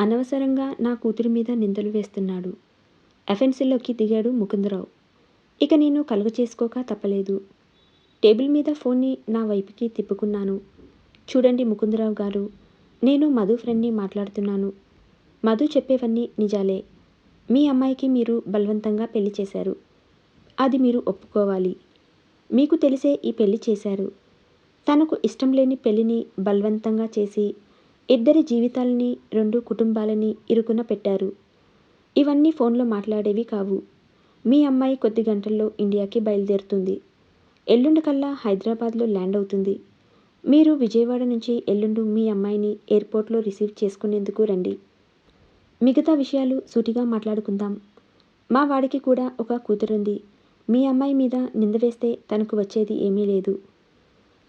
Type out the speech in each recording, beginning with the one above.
అనవసరంగా నా కూతురి మీద నిందలు వేస్తున్నాడు. ఎఫెన్సీలోకి దిగాడు ముకుందరావు. ఇక నేను కలుగ చేసుకోక తప్పలేదు. టేబుల్ మీద ఫోన్ని నా వైపుకి తిప్పుకున్నాను. చూడండి ముకుందరావు గారు నేను మధు ఫ్రెండ్ని మాట్లాడుతున్నాను. మధు చెప్పేవన్నీ నిజాలే. మీ అమ్మాయికి మీరు బలవంతంగా పెళ్ళి చేశారు. అది మీరు ఒప్పుకోవాలి. మీకు తెలిసే ఈ పెళ్ళి చేశారు. తనకు ఇష్టం లేని పెళ్ళిని బలవంతంగా చేసి ఇద్దరి జీవితాలని రెండు కుటుంబాలని ఇరుకున పెట్టారు. ఇవన్నీ ఫోన్లో మాట్లాడేవి కావు. మీ అమ్మాయి కొద్ది గంటల్లో ఇండియాకి బయలుదేరుతుంది. ఎల్లుండి కల్లా హైదరాబాద్లో ల్యాండ్ అవుతుంది. మీరు విజయవాడ నుంచి ఎల్లుండు మీ అమ్మాయిని ఎయిర్పోర్ట్లో రిసీవ్ చేసుకునేందుకు రండి. మిగతా విషయాలు సూటిగా మాట్లాడుకుందాం. మా వాడికి కూడా ఒక కూతురుంది. మీ అమ్మాయి మీద నింద వేస్తే తనకు వచ్చేది ఏమీ లేదు.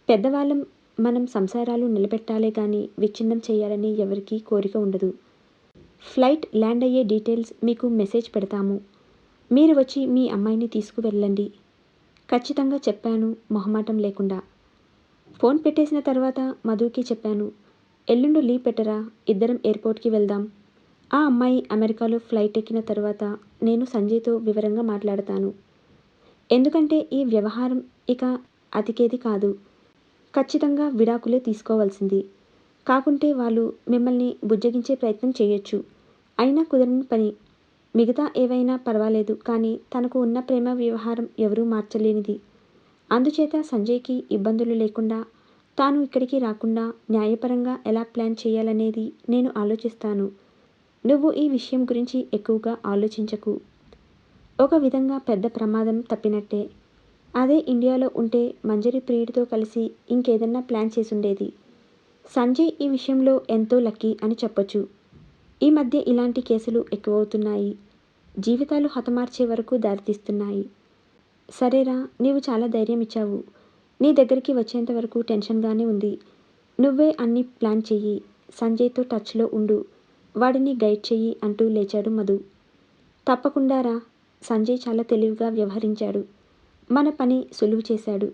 పెద్దవాళ్ళం మనం సంసారాలు నిలబెట్టాలే కానీ విచ్ఛిన్నం చేయాలని ఎవరికీ కోరిక ఉండదు. ఫ్లైట్ ల్యాండ్ అయ్యే డీటెయిల్స్ మీకు మెసేజ్ పెడతాము. మీరు వచ్చి మీ అమ్మాయిని తీసుకువెళ్ళండి. ఖచ్చితంగా చెప్పాను మొహమాటం లేకుండా. ఫోన్ పెట్టేసిన తర్వాత మధుకి చెప్పాను ఎల్లుండి లీవ్ పెట్టరా? ఇద్దరం ఎయిర్పోర్ట్కి వెళ్దాం. ఆ అమ్మాయి అమెరికాలో ఫ్లైట్ ఎక్కిన తర్వాత నేను సంజయ్తో వివరంగా మాట్లాడతాను. ఎందుకంటే ఈ వ్యవహారం ఇక అతికేది కాదు. ఖచ్చితంగా విడాకులే తీసుకోవాల్సింది. కాకుంటే వాళ్ళు మిమ్మల్ని బుజ్జగించే ప్రయత్నం చేయొచ్చు. అయినా కుదరని పని. మిగతా ఏవైనా పర్వాలేదు కానీ తనకు ఉన్న ప్రేమ వ్యవహారం ఎవరూ మార్చలేనిది. అందుచేత సంజయ్కి ఇబ్బందులు లేకుండా తాను ఇక్కడికి రాకుండా న్యాయపరంగా ఎలా ప్లాన్ చేయాలనేది నేను ఆలోచిస్తాను. నువ్వు ఈ విషయం గురించి ఎక్కువగా ఆలోచించకు. ఒక విధంగా పెద్ద ప్రమాదం తప్పినట్టే. అదే ఇండియాలో ఉంటే మంజరి ప్రియుడితో కలిసి ఇంకేదన్నా ప్లాన్ చేసుండేది. సంజయ్ ఈ విషయంలో ఎంతో లక్కీ అని చెప్పొచ్చు. ఈ మధ్య ఇలాంటి కేసులు ఎక్కువవుతున్నాయి. జీవితాలు హతమార్చే వరకు దారితీస్తున్నాయి. సరేరా నీవు చాలా ధైర్యం ఇచ్చావు. నీ దగ్గరికి వచ్చేంత వరకు టెన్షన్గానే ఉంది. నువ్వే అన్ని ప్లాన్ చెయ్యి. సంజయ్తో టచ్లో ఉండు. వాడిని గైడ్ చెయ్యి అంటూ లేచాడు మధు. తప్పకుండా రా సంజయ్ చాలా తెలివిగా వ్యవహరించాడు. మన పని సులువు చేశాడు.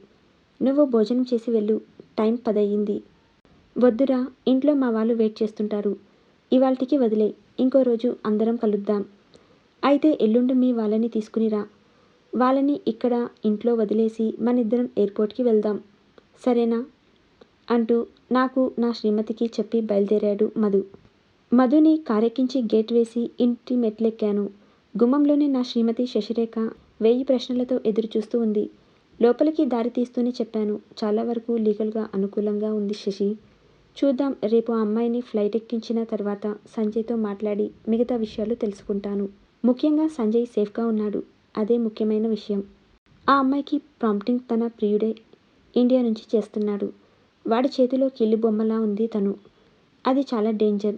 నువ్వు భోజనం చేసి వెళ్ళు. టైం పదయ్యింది. వద్దురా ఇంట్లో మా వాళ్ళు వెయిట్ చేస్తుంటారు. ఇవాళకి వదిలే. ఇంకో రోజు అందరం కలుద్దాం. అయితే ఎల్లుండి మీ వాళ్ళని తీసుకునిరా వాళ్ళని ఇక్కడ ఇంట్లో వదిలేసి మనిద్దరం ఎయిర్పోర్ట్కి వెళ్దాం. సరేనా? అంటూ నాకు నా శ్రీమతికి చెప్పి బయలుదేరాడు మధు. మధుని కారెక్కించి గేట్ వేసి ఇంటి మెట్లెక్కాను. గుమ్మంలోనే నా శ్రీమతి శశిరేఖ వెయ్యి ప్రశ్నలతో ఎదురు చూస్తూ ఉంది. లోపలికి దారి తీస్తూనే చెప్పాను. చాలా వరకు లీగల్గా అనుకూలంగా ఉంది శశి. చూద్దాం. రేపు ఆ అమ్మాయిని ఫ్లైట్ ఎక్కించిన తర్వాత సంజయ్తో మాట్లాడి మిగతా విషయాలు తెలుసుకుంటాను. ముఖ్యంగా సంజయ్ సేఫ్గా ఉన్నాడు. అదే ముఖ్యమైన విషయం. ఆ అమ్మాయికి ప్రాంప్టింగ్ తన ప్రియుడే ఇండియా నుంచి చేస్తున్నాడు. వాడి చేతిలో కిల్లి బొమ్మలా ఉంది తను. అది చాలా డేంజర్.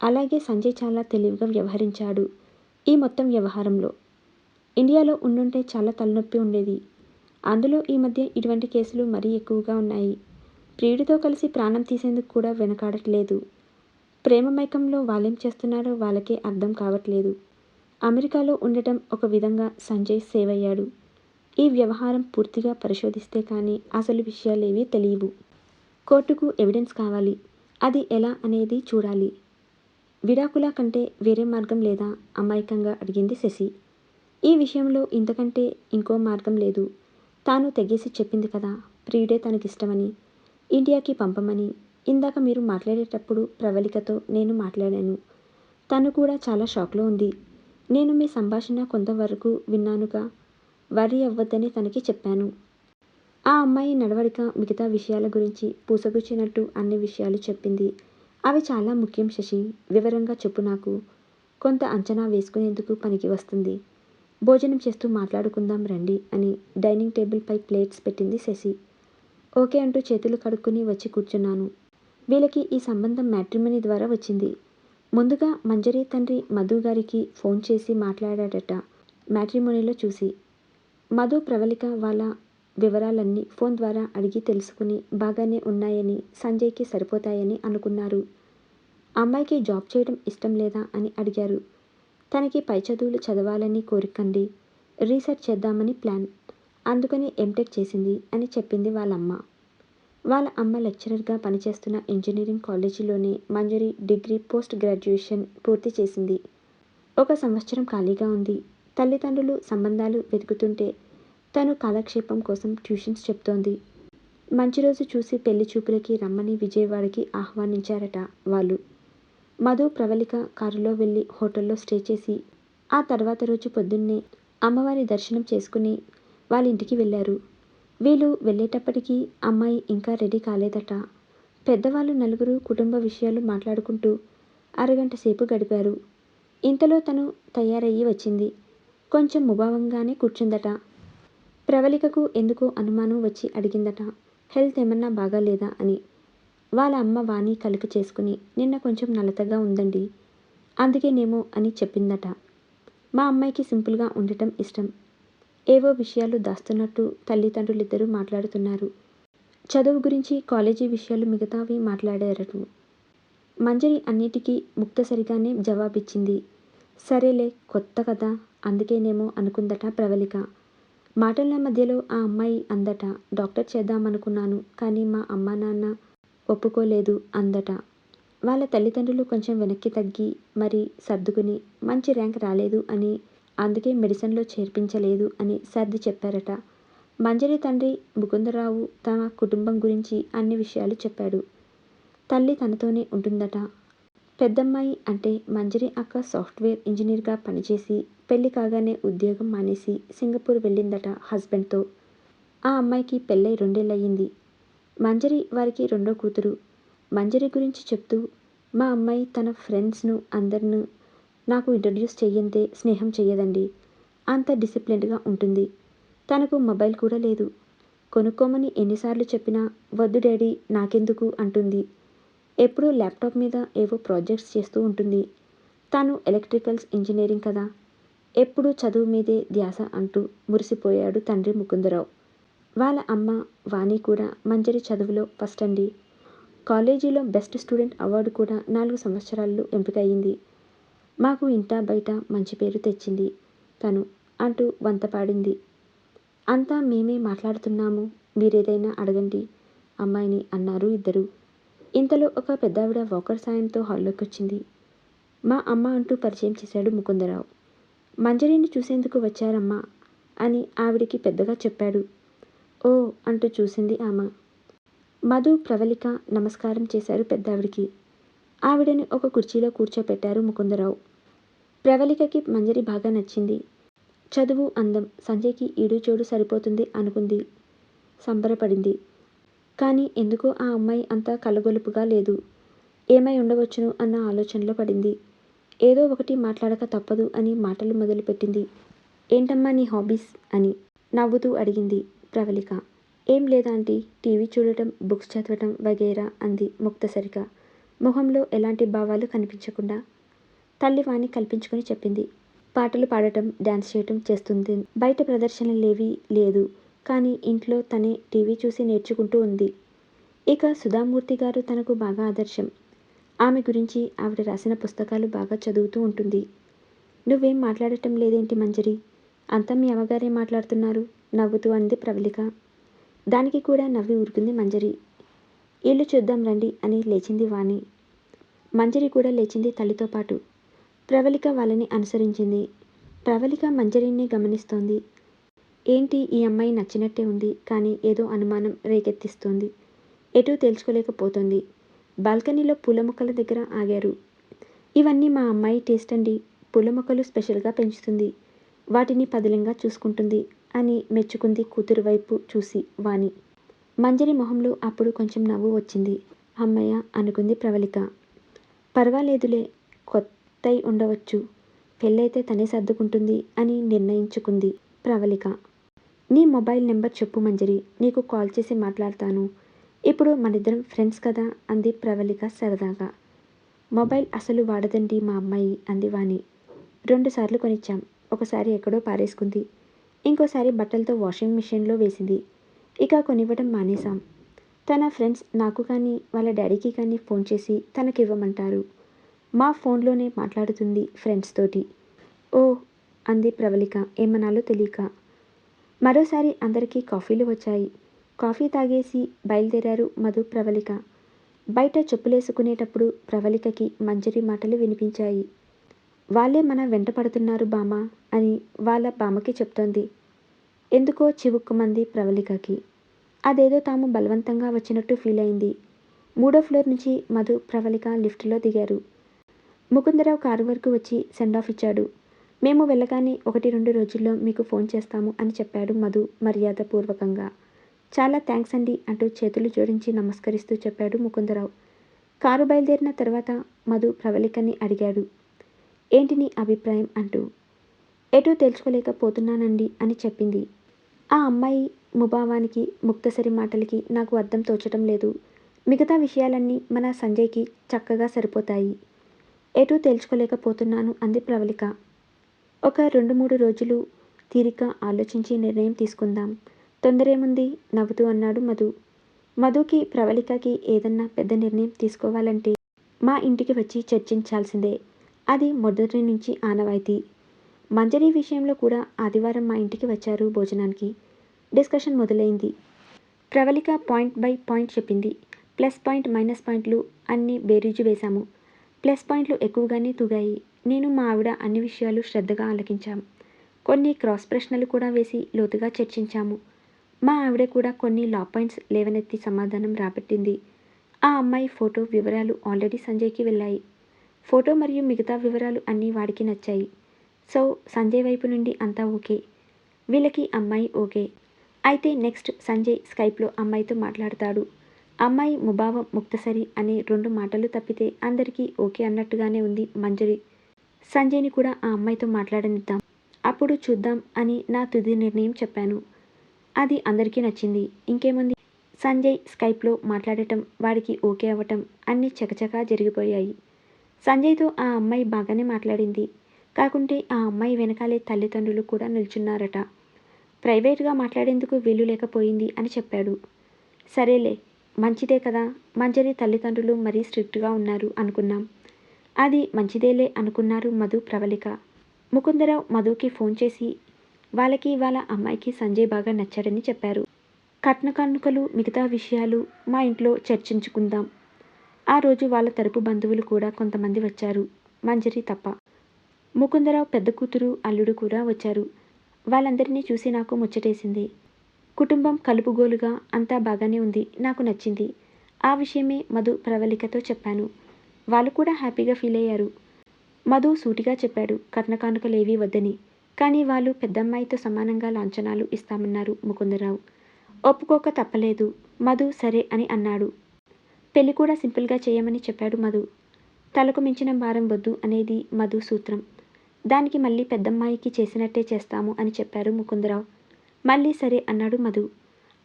అలాగే సంజయ్ చాలా తెలివిగా వ్యవహరించాడు. ఈ మొత్తం వ్యవహారంలో ఇండియాలో ఉండుంటే చాలా తలనొప్పి ఉండేది. అందులో ఈ మధ్య ఇటువంటి కేసులు మరీ ఎక్కువగా ఉన్నాయి. ప్రియుడితో కలిసి ప్రాణం తీసేందుకు కూడా వెనకాడట్లేదు. ప్రేమ మైకంలో వాళ్ళేం చేస్తున్నారో వాళ్ళకే అర్థం కావట్లేదు. అమెరికాలో ఉండటం ఒక విధంగా సంజయ్ సేవ్ అయ్యాడు ఈ వ్యవహారం పూర్తిగా పరిశోధిస్తే కానీ అసలు విషయాలేవీ తెలియవు. కోర్టుకు ఎవిడెన్స్ కావాలి. అది ఎలా అనేది చూడాలి. విడాకుల కంటే వేరే మార్గం లేదా? అమాయకంగా అడిగింది శశి. ఈ విషయంలో ఇంతకంటే ఇంకో మార్గం లేదు. తాను తెగేసి చెప్పింది కదా ప్రియుడే తనకిష్టమని ఇండియాకి పంపమని. ఇందాక మీరు మాట్లాడేటప్పుడు ప్రవళికతో నేను మాట్లాడాను. తను కూడా చాలా షాక్లో ఉంది. నేను మీ సంభాషణ కొంతవరకు విన్నానుగా. వరి అవ్వద్దని తనకి చెప్పాను. ఆ అమ్మాయి నడవడిక మిగతా విషయాల గురించి పూసగుచ్చినట్టు అన్ని విషయాలు చెప్పింది. అవి చాలా ముఖ్యం శశి వివరంగా చెప్పు నాకు. కొంత అంచనా వేసుకునేందుకు పనికి వస్తుంది. భోజనం చేస్తూ మాట్లాడుకుందాం రండి అని డైనింగ్ టేబుల్పై ప్లేట్స్ పెట్టింది శశి. ఓకే అంటూ చేతులు కడుక్కుని వచ్చి కూర్చున్నాను. వీళ్ళకి ఈ సంబంధం మ్యాట్రిమనీ ద్వారా వచ్చింది. ముందుగా మంజరి తండ్రి మధు గారికి ఫోన్ చేసి మాట్లాడాడట మ్యాట్రిమోనీలో చూసి. మధు ప్రవళిక వాళ్ళ వివరాలన్నీ ఫోన్ ద్వారా అడిగి తెలుసుకుని బాగానే ఉన్నాయని సంజయ్కి సరిపోతాయని అనుకున్నారు. అమ్మాయికి జాబ్ చేయడం ఇష్టం లేదా అని అడిగారు. తనకి పై చదువులు చదవాలని కోరికండి రీసెర్చ్ చేద్దామని ప్లాన్. అందుకని ఎంటెక్ చేసింది అని చెప్పింది వాళ్ళమ్మ. వాళ్ళ అమ్మ లెక్చరర్గా పనిచేస్తున్న ఇంజనీరింగ్ కాలేజీలోనే మంజరి డిగ్రీ పోస్ట్ గ్రాడ్యుయేషన్ పూర్తి చేసింది. ఒక సంవత్సరం ఖాళీగా ఉంది. తల్లిదండ్రులు సంబంధాలు వెతుకుతుంటే తను కాలక్షేపం కోసం ట్యూషన్స్ చెప్తోంది. మంచి రోజు చూసి పెళ్ళి చూపులకి రమ్మని విజయవాడకి ఆహ్వానించారట వాళ్ళు. మధు ప్రవళిక కారులో వెళ్ళి హోటల్లో స్టే చేసి ఆ తర్వాత రోజు పొద్దున్నే అమ్మవారి దర్శనం చేసుకుని వాళ్ళ ఇంటికి వెళ్ళారు. వీళ్ళు వెళ్ళేటప్పటికీ అమ్మాయి ఇంకా రెడీ కాలేదట. పెద్దవాళ్ళు నలుగురు కుటుంబ విషయాలు మాట్లాడుకుంటూ అరగంట సేపు గడిపారు. ఇంతలో తను తయారయ్యి వచ్చింది. కొంచెం ముభావంగానే కూర్చుందట. ప్రవళికకు ఎందుకో అనుమానం వచ్చి అడిగిందట. హెల్త్ ఏమన్నా బాగాలేదా అని. వాళ్ళ అమ్మ వాణి కలుపు చేసుకుని నిన్న కొంచెం నలతగా ఉందండి. అందుకేనేమో అని చెప్పిందట. మా అమ్మాయికి సింపుల్గా ఉండటం ఇష్టం. ఏవో విషయాలు దాస్తున్నట్టు తల్లిదండ్రులిద్దరూ మాట్లాడుతున్నారు. చదువు గురించి కాలేజీ విషయాలు మిగతావి మాట్లాడారట. మంజరి అన్నిటికీ ముక్తసరిగానే జవాబిచ్చింది. సరేలే కొత్త కదా అందుకేనేమో అనుకుందట ప్రవళిక. మాటల మధ్యలో ఆ అమ్మాయి అందట డాక్టర్ చేద్దామనుకున్నాను కానీ మా అమ్మ నాన్న ఒప్పుకోలేదు అందట. వాళ్ళ తల్లిదండ్రులు కొంచెం వెనక్కి తగ్గి మరి సర్దుకుని మంచి ర్యాంక్ రాలేదు అని అందుకే మెడిసిన్లో చేర్పించలేదు అని సర్ది చెప్పారట. మంజరి తండ్రి ముకుందరావు తమ కుటుంబం గురించి అన్ని విషయాలు చెప్పాడు. తల్లి తనతోనే ఉంటుందట. పెద్దమ్మాయి అంటే మంజరి అక్క సాఫ్ట్వేర్ ఇంజనీర్గా పనిచేసి పెళ్ళి కాగానే ఉద్యోగం మానేసి సింగపూర్ వెళ్ళిందట హస్బెండ్తో. ఆ అమ్మాయికి పెళ్ళై రెండేళ్ళయ్యింది మంజరి వారికి రెండో కూతురు. మంజరి గురించి చెప్తూ మా అమ్మాయి తన ఫ్రెండ్స్ను అందరినూ నాకు ఇంట్రడ్యూస్ చెయ్యంతే స్నేహం చెయ్యదండి. అంత డిసిప్లిన్డ్గా ఉంటుంది. తనకు మొబైల్ కూడా లేదు. కొనుక్కోమని ఎన్నిసార్లు చెప్పినా వద్దు డాడీ నాకెందుకు అంటుంది. ఎప్పుడూ ల్యాప్టాప్ మీద ఏవో ప్రాజెక్ట్స్ చేస్తూ ఉంటుంది. తాను ఎలక్ట్రికల్స్ ఇంజనీరింగ్ కదా. ఎప్పుడూ చదువు మీదే ధ్యాస అంటూ మురిసిపోయాడు తండ్రి ముకుందరావు. వాళ్ళ అమ్మ వాణి కూడా మంజరి చదువులో ఫస్ట్ అండి. కాలేజీలో బెస్ట్ స్టూడెంట్ అవార్డు కూడా నాలుగు సంవత్సరాల్లో ఎంపికయింది మాకు ఇంట బయట మంచి పేరు తెచ్చింది. తను అంటూ వంతపాడింది అంతా మేమే మాట్లాడుతున్నాము. మీరేదైనా అడగండి అమ్మాయిని అన్నారు ఇద్దరు. ఇంతలో ఒక పెద్దావిడ వాకర్ సాయంతో హాల్లోకి వచ్చింది. మా అమ్మ అంటూ పరిచయం చేశాడు ముకుందరావు. మంజరిని చూసేందుకు వచ్చారమ్మా అని ఆవిడికి పెద్దగా చెప్పాడు. ఓ అంటూ చూసింది ఆమె. మధు ప్రవళిక నమస్కారం చేశారు పెద్దావిడికి. ఆవిడని ఒక కుర్చీలో కూర్చోపెట్టారు ముకుందరావు. ప్రవళికకి మంజరి బాగా నచ్చింది. చదువు అందం సంజయ్కి ఈడు చోడు సరిపోతుంది అనుకుంది. సంబరపడింది. కానీ ఎందుకో ఆ అమ్మాయి అంత కలగొలుపుగా లేదు. ఏమై ఉండవచ్చును అన్న ఆలోచనలో పడింది. ఏదో ఒకటి మాట్లాడక తప్పదు అని మాటలు మొదలుపెట్టింది. ఏంటమ్మా నీ హాబీస్ అని నవ్వుతూ అడిగింది. ప్రవళిక. ఏం లేదాంటీ టీవీ చూడటం బుక్స్ చదవటం వగైరా? అంది ముక్తసరిగా. మొహంలో ఎలాంటి భావాలు కనిపించకుండా తల్లి వాణి కల్పించుకొని చెప్పింది. పాటలు పాడటం డ్యాన్స్ చేయటం చేస్తుంది. బయట ప్రదర్శనలేవి లేదు. కానీ ఇంట్లో తనే టీవీ చూసి నేర్చుకుంటూ ఉంది. ఇక సుధామూర్తి గారు తనకు బాగా ఆదర్శం. ఆమె గురించి ఆవిడ రాసిన పుస్తకాలు బాగా చదువుతూ ఉంటుంది. నువ్వేం మాట్లాడటం లేదేంటి మంజరి? అంతా మీ అమ్మగారే మాట్లాడుతున్నారు. నవ్వుతూ అంది ప్రవళిక దానికి కూడా నవ్వి ఊరుకుంది మంజరి. ఇల్లు చూద్దాం రండి అని లేచింది వాణి. మంజరి కూడా లేచింది తల్లితో పాటు. ప్రవళిక వాళ్ళని అనుసరించింది. ప్రవళిక మంజరిని గమనిస్తోంది. ఏంటి ఈ అమ్మాయి నచ్చినట్టే ఉంది కానీ ఏదో అనుమానం రేకెత్తిస్తోంది. ఎటూ తెలుసుకోలేకపోతుంది బాల్కనీలో పూల మొక్కల దగ్గర ఆగారు. ఇవన్నీ మా అమ్మాయి టేస్ట్ అండి. పూల మొక్కలు స్పెషల్గా పెంచుతుంది. వాటిని పదిలంగా చూసుకుంటుంది. అని మెచ్చుకుంది కూతురు వైపు చూసి వాణి. మంజరి మొహంలో అప్పుడు కొంచెం నవ్వు వచ్చింది. అమ్మయ్య అనుకుంది ప్రవళిక. పర్వాలేదులే కొత్తై ఉండవచ్చు. పెళ్ళైతే తనే సర్దుకుంటుంది అని నిర్ణయించుకుంది ప్రవళిక. నీ మొబైల్ నెంబర్ చెప్పు మంజరి నీకు కాల్ చేసి మాట్లాడతాను. ఇప్పుడు మనిద్దరం ఫ్రెండ్స్ కదా అంది ప్రవళిక సరదాగా. మొబైల్ అసలు వాడదండి మా అమ్మాయి అంది వాణి. రెండుసార్లు కొనిచ్చాం. ఒకసారి ఎక్కడో పారేసుకుంది. ఇంకోసారి బట్టలతో వాషింగ్ మిషన్లో వేసింది. ఇక కొనివ్వడం మానేశాం. తన ఫ్రెండ్స్ నాకు కానీ వాళ్ళ డాడీకి కానీ ఫోన్ చేసి తనకి ఇవ్వమంటారు మా ఫోన్లోనే మాట్లాడుతుంది ఫ్రెండ్స్ తోటి. ఓ అంది ప్రవళిక. ఏమనాలో తెలియక. మరోసారి అందరికీ కాఫీలు వచ్చాయి. కాఫీ తాగేసి బయలుదేరారు మధు ప్రవళిక. బయట చెప్పులేసుకునేటప్పుడు ప్రవళికకి మంజరి మాటలు వినిపించాయి. వాళ్ళే మన వెంట పడుతున్నారు బామ అని వాళ్ళ బామకి చెప్తోంది. ఎందుకో చివుక్కుమంది ప్రవళికకి. అదేదో తాము బలవంతంగా వచ్చినట్టు ఫీల్ అయింది. మూడో ఫ్లోర్ నుంచి మధు ప్రవళిక లిఫ్ట్లో దిగారు. ముకుందరావు కారు వరకు వచ్చి సెండ్ ఆఫ్ ఇచ్చాడు. మేము వెళ్ళగానే ఒకటి రెండు రోజుల్లో మీకు ఫోన్ చేస్తాము అని చెప్పాడు మధు మర్యాదపూర్వకంగా. చాలా థ్యాంక్స్ అండి అంటూ చేతులు జోడించి నమస్కరిస్తూ చెప్పాడు ముకుందరావు. కారు బయలుదేరిన తర్వాత మధు ప్రవళికని అడిగాడు. ఏంటి నీ అభిప్రాయం అంటూ. ఎటూ తెలుసుకోలేకపోతున్నానండి అని చెప్పింది. ఆ అమ్మాయి ముభావానికి ముక్తసరి మాటలకి నాకు అర్థం తోచటం లేదు. మిగతా విషయాలన్నీ మన సంజయ్కి చక్కగా సరిపోతాయి. ఎటూ తేల్చుకోలేకపోతున్నాను అంది ప్రవళిక. ఒక రెండు మూడు రోజులు తీరిక ఆలోచించి నిర్ణయం తీసుకుందాం. తొందరేముంది నవ్వుతూ అన్నాడు మధు. మధుకి ప్రవళికకి ఏదన్నా పెద్ద నిర్ణయం తీసుకోవాలంటే మా ఇంటికి వచ్చి చర్చించాల్సిందే. అది మొదటి నుంచి ఆనవాయితీ. మంజరి విషయంలో కూడా ఆదివారం మా ఇంటికి వచ్చారు భోజనానికి. డిస్కషన్ మొదలైంది. ప్రవళిక పాయింట్ బై పాయింట్ చెప్పింది. ప్లస్ పాయింట్ మైనస్ పాయింట్లు అన్ని బేరీజు వేశాము. ప్లస్ పాయింట్లు ఎక్కువగానే తూగాయి. నేను మా ఆవిడ అన్ని విషయాలు శ్రద్ధగా ఆలకించాం. కొన్ని క్రాస్ ప్రశ్నలు కూడా వేసి లోతుగా చర్చించాము. మా ఆవిడ కూడా కొన్ని లా పాయింట్స్ లేవనెత్తి సమాధానం రాబట్టింది. ఆ అమ్మాయి ఫోటో వివరాలు ఆల్రెడీ సంజయ్కి వెళ్ళాయి. ఫోటో మరియు మిగతా వివరాలు అన్నీ వాడికి నచ్చాయి. సో సంజయ్ వైపు నుండి అంతా ఓకే. వీళ్ళకి అమ్మాయి ఓకే. అయితే నెక్స్ట్ సంజయ్ స్కైప్లో అమ్మాయితో మాట్లాడతాడు. అమ్మాయి ముభావం ముక్తసరి అనే రెండు మాటలు తప్పితే అందరికీ ఓకే అన్నట్టుగానే ఉంది మంజరి. సంజయ్ని కూడా ఆ అమ్మాయితో మాట్లాడనిద్దాం. అప్పుడు చూద్దాం అని నా తుది నిర్ణయం చెప్పాను. అది అందరికీ నచ్చింది. ఇంకేముంది? సంజయ్ స్కైప్లో మాట్లాడటం వాడికి ఓకే అవ్వటం అన్నీ చకచకా జరిగిపోయాయి. సంజయ్తో ఆ అమ్మాయి బాగానే మాట్లాడింది. కాకుంటే ఆ అమ్మాయి వెనకాలే తల్లిదండ్రులు కూడా నిల్చున్నారట. ప్రైవేట్గా మాట్లాడేందుకు వీలు లేకపోయింది అని చెప్పాడు. సరేలే మంచిదే కదా. మంజరి తల్లిదండ్రులు మరీ స్ట్రిక్ట్గా ఉన్నారు అనుకున్నాం. అది మంచిదేలే అనుకున్నారు మధు ప్రవళిక. ముకుందరావు మధుకి ఫోన్ చేసి వాళ్ళకి వాళ్ళ అమ్మాయికి సంజయ్ బాగా నచ్చాడని చెప్పారు. కట్న కానుకలు మిగతా విషయాలు మా ఇంట్లో చర్చించుకుందాం. ఆ రోజు వాళ్ళ తరపు బంధువులు కూడా కొంతమంది వచ్చారు. మంజరి తప్ప. ముకుందరావు పెద్ద కూతురు అల్లుడు కూడా వచ్చారు. వాళ్ళందరినీ చూసి నాకు ముచ్చటేసింది. కుటుంబం కలుపుగోలుగా అంతా బాగానే ఉంది నాకు నచ్చింది. ఆ విషయమే మధు ప్రవళికతో చెప్పాను. వాళ్ళు కూడా హ్యాపీగా ఫీల్ అయ్యారు. మధు సూటిగా చెప్పాడు కట్నకానుకలేవీ వద్దని. కానీ వాళ్ళు పెద్దమ్మాయితో సమానంగా లాంఛనాలు ఇస్తామన్నారు ముకుందరావు. ఒప్పుకోక తప్పలేదు. మధు సరే అని అన్నాడు. పెళ్ళి కూడా సింపుల్గా చేయమని చెప్పాడు మధు. తలకు మించిన భారం వద్దు అనేది మధు సూత్రం. దానికి మళ్ళీ పెద్దమ్మాయికి చేసినట్టే చేస్తాము అని చెప్పారు ముకుందరావు. మళ్ళీ సరే అన్నాడు మధు.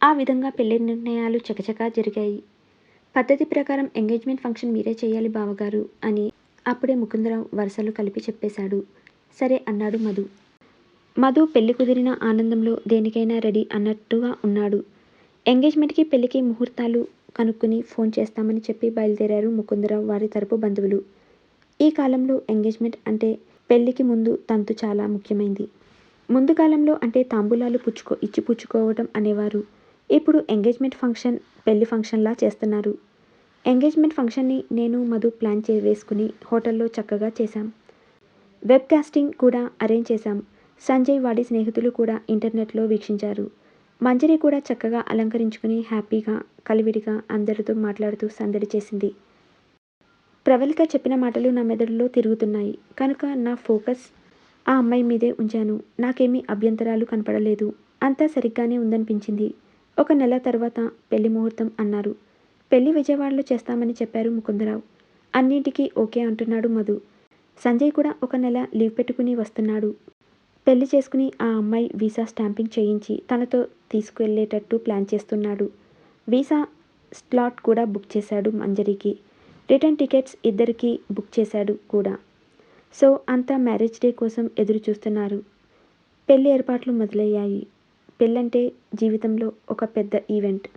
ఆ విధంగా పెళ్ళి నిర్ణయాలు చకచకా జరిగాయి. పద్ధతి ప్రకారం ఎంగేజ్మెంట్ ఫంక్షన్ మీరే చేయాలి బావగారు అని అప్పుడే ముకుందరావు వరుసలు కలిపి చెప్పేశాడు. సరే అన్నాడు మధు. మధు పెళ్ళి కుదిరిన ఆనందంలో దేనికైనా రెడీ అన్నట్టుగా ఉన్నాడు. ఎంగేజ్మెంట్కి పెళ్ళికి ముహూర్తాలు కనుక్కుని ఫోన్ చేస్తామని చెప్పి బయలుదేరారు ముకుందరావు వారి తరపు బంధువులు. ఈ కాలంలో ఎంగేజ్మెంట్ అంటే పెళ్ళికి ముందు తంతు చాలా ముఖ్యమైంది. ముందు కాలంలో అంటే తాంబూలాలు పుచ్చుకో ఇచ్చి పుచ్చుకోవడం అనేవారు. ఇప్పుడు ఎంగేజ్మెంట్ ఫంక్షన్ పెళ్ళి ఫంక్షన్లా చేస్తున్నారు. ఎంగేజ్మెంట్ ఫంక్షన్ని నేను మధు ప్లాన్ చే వేసుకుని హోటల్లో చక్కగా చేశాం. వెబ్ కాస్టింగ్ కూడా అరేంజ్ చేశాం. సంజయ్ వాడి స్నేహితులు కూడా ఇంటర్నెట్లో వీక్షించారు. మంజరి కూడా చక్కగా అలంకరించుకుని హ్యాపీగా కలివిడిగా అందరితో మాట్లాడుతూ సందడి చేసింది. ప్రవళిక చెప్పిన మాటలు నా మెదడులో తిరుగుతున్నాయి. కనుక నా ఫోకస్ ఆ అమ్మాయి మీదే ఉంచాను. నాకేమీ అభ్యంతరాలు కనపడలేదు. అంతా సరిగ్గానే ఉందనిపించింది. ఒక నెల తర్వాత పెళ్ళి ముహూర్తం అన్నారు. పెళ్ళి విజయవాడలో చేస్తామని చెప్పారు ముకుందరావు. అన్నింటికీ ఓకే అంటున్నాడు మధు. సంజయ్ కూడా ఒక నెల లీవ్ పెట్టుకుని వస్తున్నాడు. పెళ్ళి చేసుకుని ఆ అమ్మాయి వీసా స్టాంపింగ్ చేయించి తనతో తీసుకువెళ్ళేటట్టు ప్లాన్ చేస్తున్నాడు. వీసా స్లాట్ కూడా బుక్ చేశాడు మంజరికి. రిటర్న్ టికెట్స్ ఇద్దరికి బుక్ చేశాడు కూడా. సో అంతా మ్యారేజ్ డే కోసం ఎదురు చూస్తున్నారు పెళ్ళి ఏర్పాట్లు మొదలయ్యాయి. పెళ్ళంటే జీవితంలో ఒక పెద్ద ఈవెంట్.